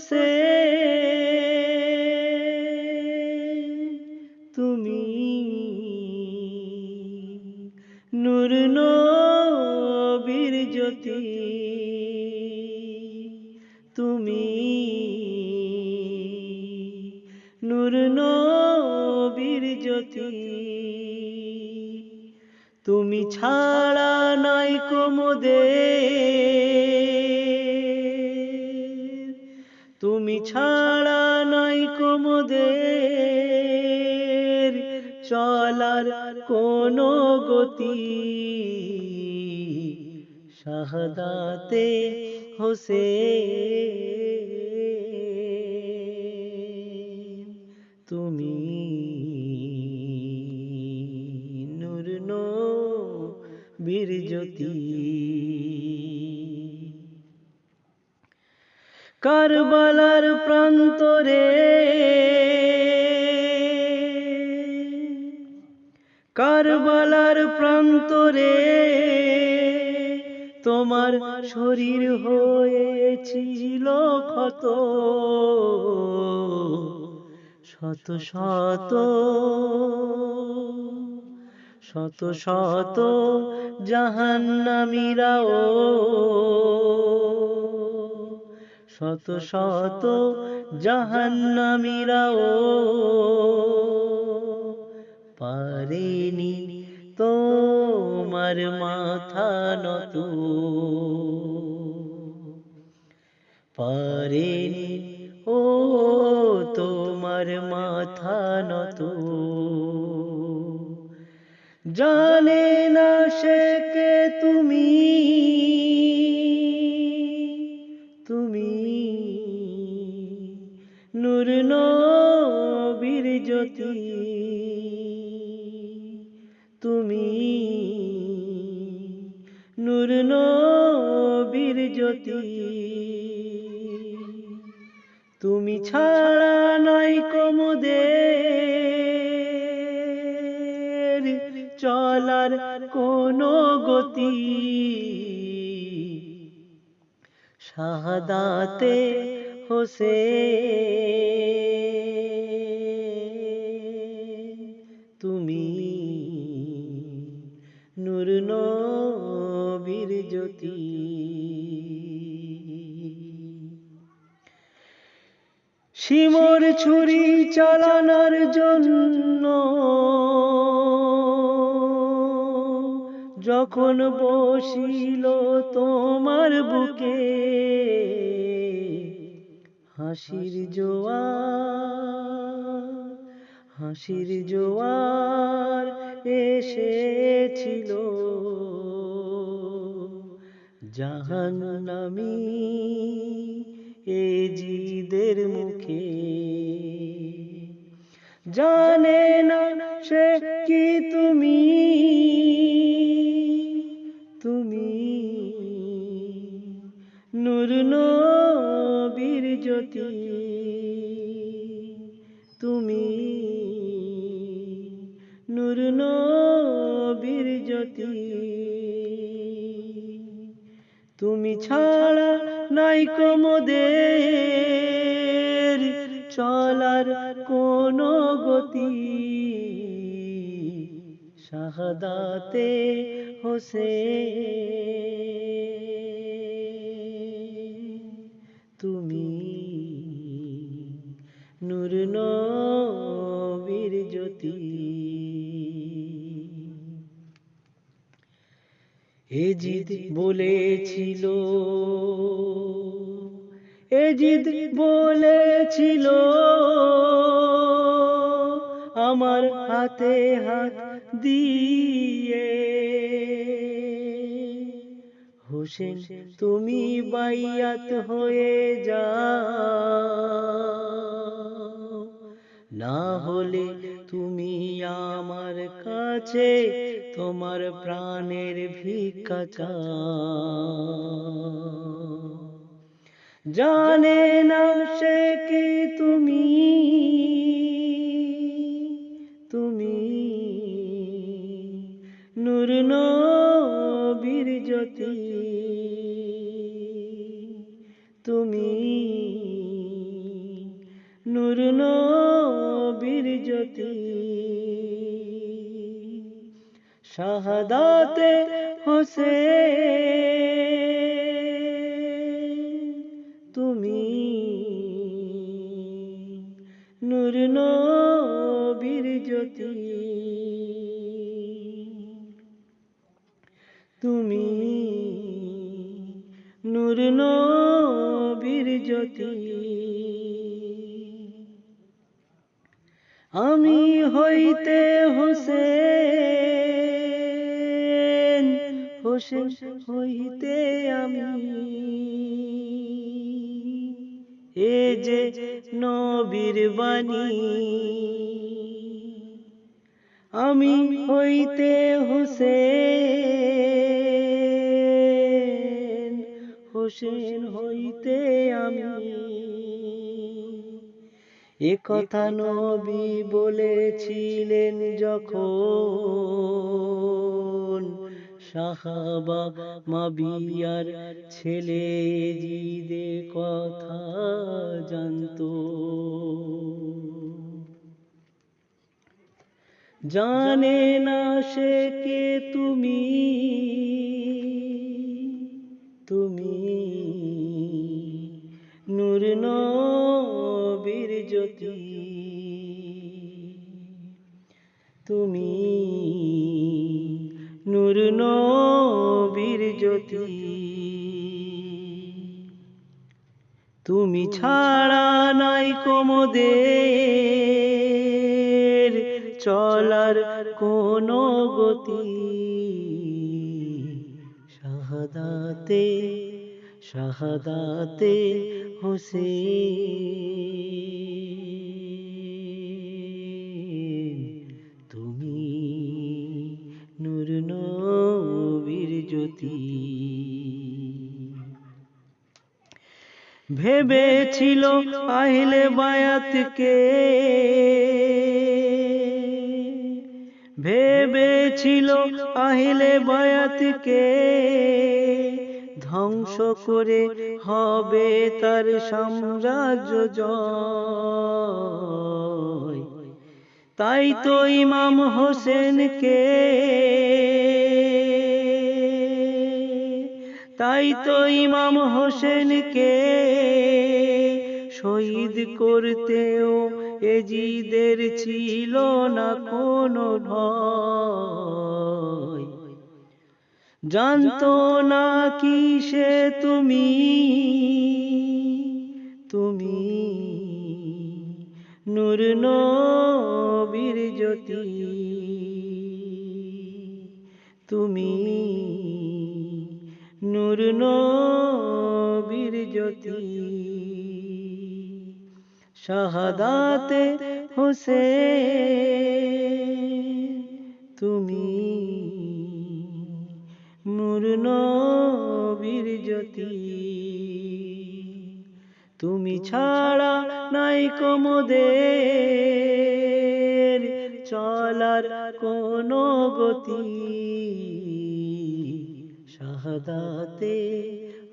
Jose তুমি নূর নবীর জ্যোতি। তুমি নূর নবীর জ্যোতি। তুমি ছাড়া নাই কোমদে। তুমি ছাড়া নাই কোমদের চলার কোনো গতি। শাহাদাতে হোসে তুমি নূর বীর জ্যোতি। কারবালার প্রান্তরে। কারবালার প্রান্তরে তোমার শরীর হয়েছিল ক্ষত। শত শত শত শত জাহান্নামীরাও শত শত জাহান্নামীরাও পারেনি তোমার মাথা নত। পারেনি ও তোমার মাথা নত। জানে না সে কে তুমি। তুমি নূর নবীর জ্যোতি। তুমি নূর নবীর জ্যোতি। তুমি ছাড়া নাই কমদের চলার কোনো গতি। শাহাদাতে হোসে তুমি নূর নবীর জ্যোতি। শিমর ছুরি চালানোর জন্য যখন বসিল তোমার বুকে হাসির জোয়ার হাসির জোয়ার এসেছিল। জাহান্নামী এ জিদের মুখে। জানে না সে কি তুমি? নবীর জ্যোতি, তুমি নূর নবীর জ্যোতি। তুমি ছাড়া নাই কমদের চলার কোনো গতি। শাহাদাতে হোসে বলেছিল। এজিদ বলেছিল আমার হাতে হাত দিয়ে। হোসেন তুমি বাইয়াত হয়ে যা না হলে তুমি আমার কাছে তোমার প্রাণের ভিক্ষা চাও। জানে না শাহাদাতে হোসেন। তুমি নূর নবীর জ্যোতি। তুমি নূর নবীর জ্যোতি। আমি হইতে হোসেন। হোসেন হইতে আমি। এ যে নবীর বাণী, আমি হইতে হোসেন হোসেন হইতে আমি। এ কথা নবী বলেছিলেন যখন সাহাবা মাবিয়ার ছেলে জিদে কথা জানতো। জানে না সে কে তুমি? তুমি নূর নবীর জ্যোতি। তুমি ছাড়া নাই কোমদের চলার কোনো গতি। শাহাদাতে শাহাদাতে হোসেন। ভেবেছিল আহিলে বায়াতকে। ভেবেছিল আহিলে বায়াতকে। ধ্বংস করে হবে তার সাম্রাজ্য জয়। তাই তো ইমাম হোসেনকে তাই তো ইমাম হোসেনকে শহীদ করতেও এজিদের ছিল না কোনো ভয়। জানতো না কি সে তুমি তুমি নূর নবীর জ্যোতি, তুমি নূর নবীর জ্যোতি। শাহাদাতে হোসেন, তুমি নূর নবীর জ্যোতি। তুমি ছাড়া নাই কোমদের, চলার কোনো গতি। শাহাদাতে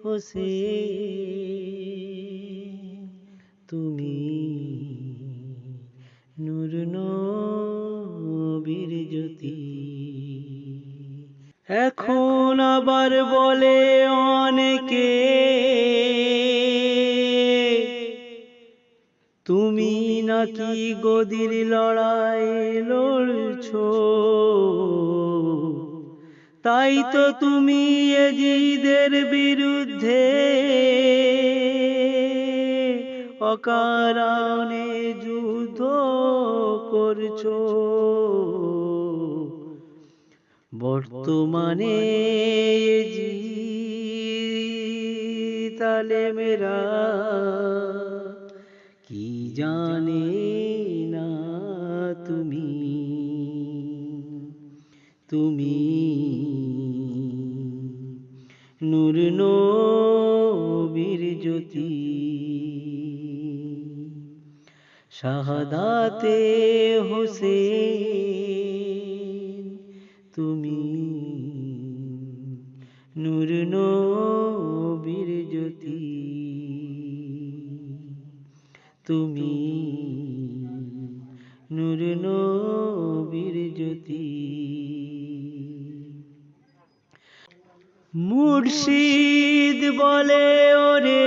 হোসেন তুমি নূর নবীর জ্যোতি। এখন আবার বলে অনেকে, তুমি নাকি গদির লড়াই লড়ছো? তাই তো তুমি এজিদের বিরুদ্ধে অকারণে যুদ্ধ করছ। বর্তমানে তালে মেরা কি জানে শাহাদাতে হোসেন তুমি নূর নবীর জ্যোতি তুমি নূর নবীর জ্যোতি। মুর্শিদ বলে ওরে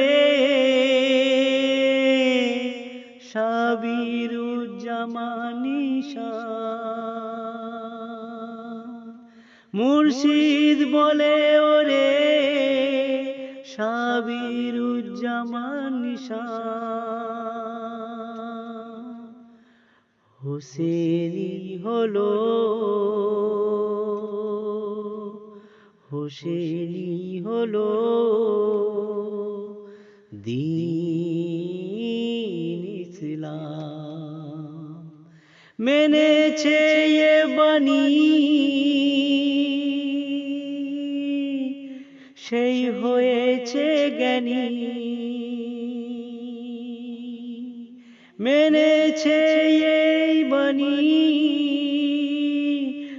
সাবিরুজ্জামানিশা মুর্শিদ বলে ওরে সাবিরুজ্জামানিশা হোসেনি হলো হোসেনি হলো দিন মেনেছে এ বাণী। সেই হয়েছে জ্ঞানী। মেনেছে এই বাণী।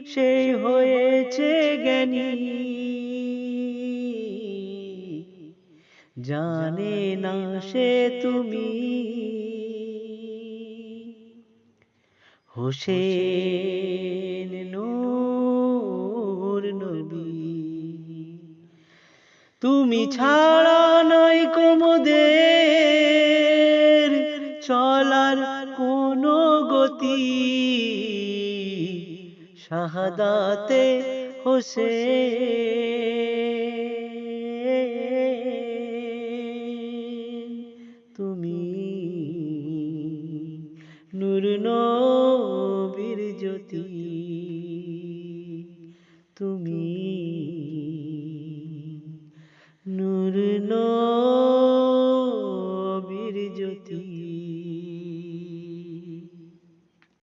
সেই হয়েছে জ্ঞানী। জানে না সে তুমি। হোসেন নূর নবী। তুমি ছাড়া নাই কোমদের চলার কোনো গতি। শাহাদাতে হোসেন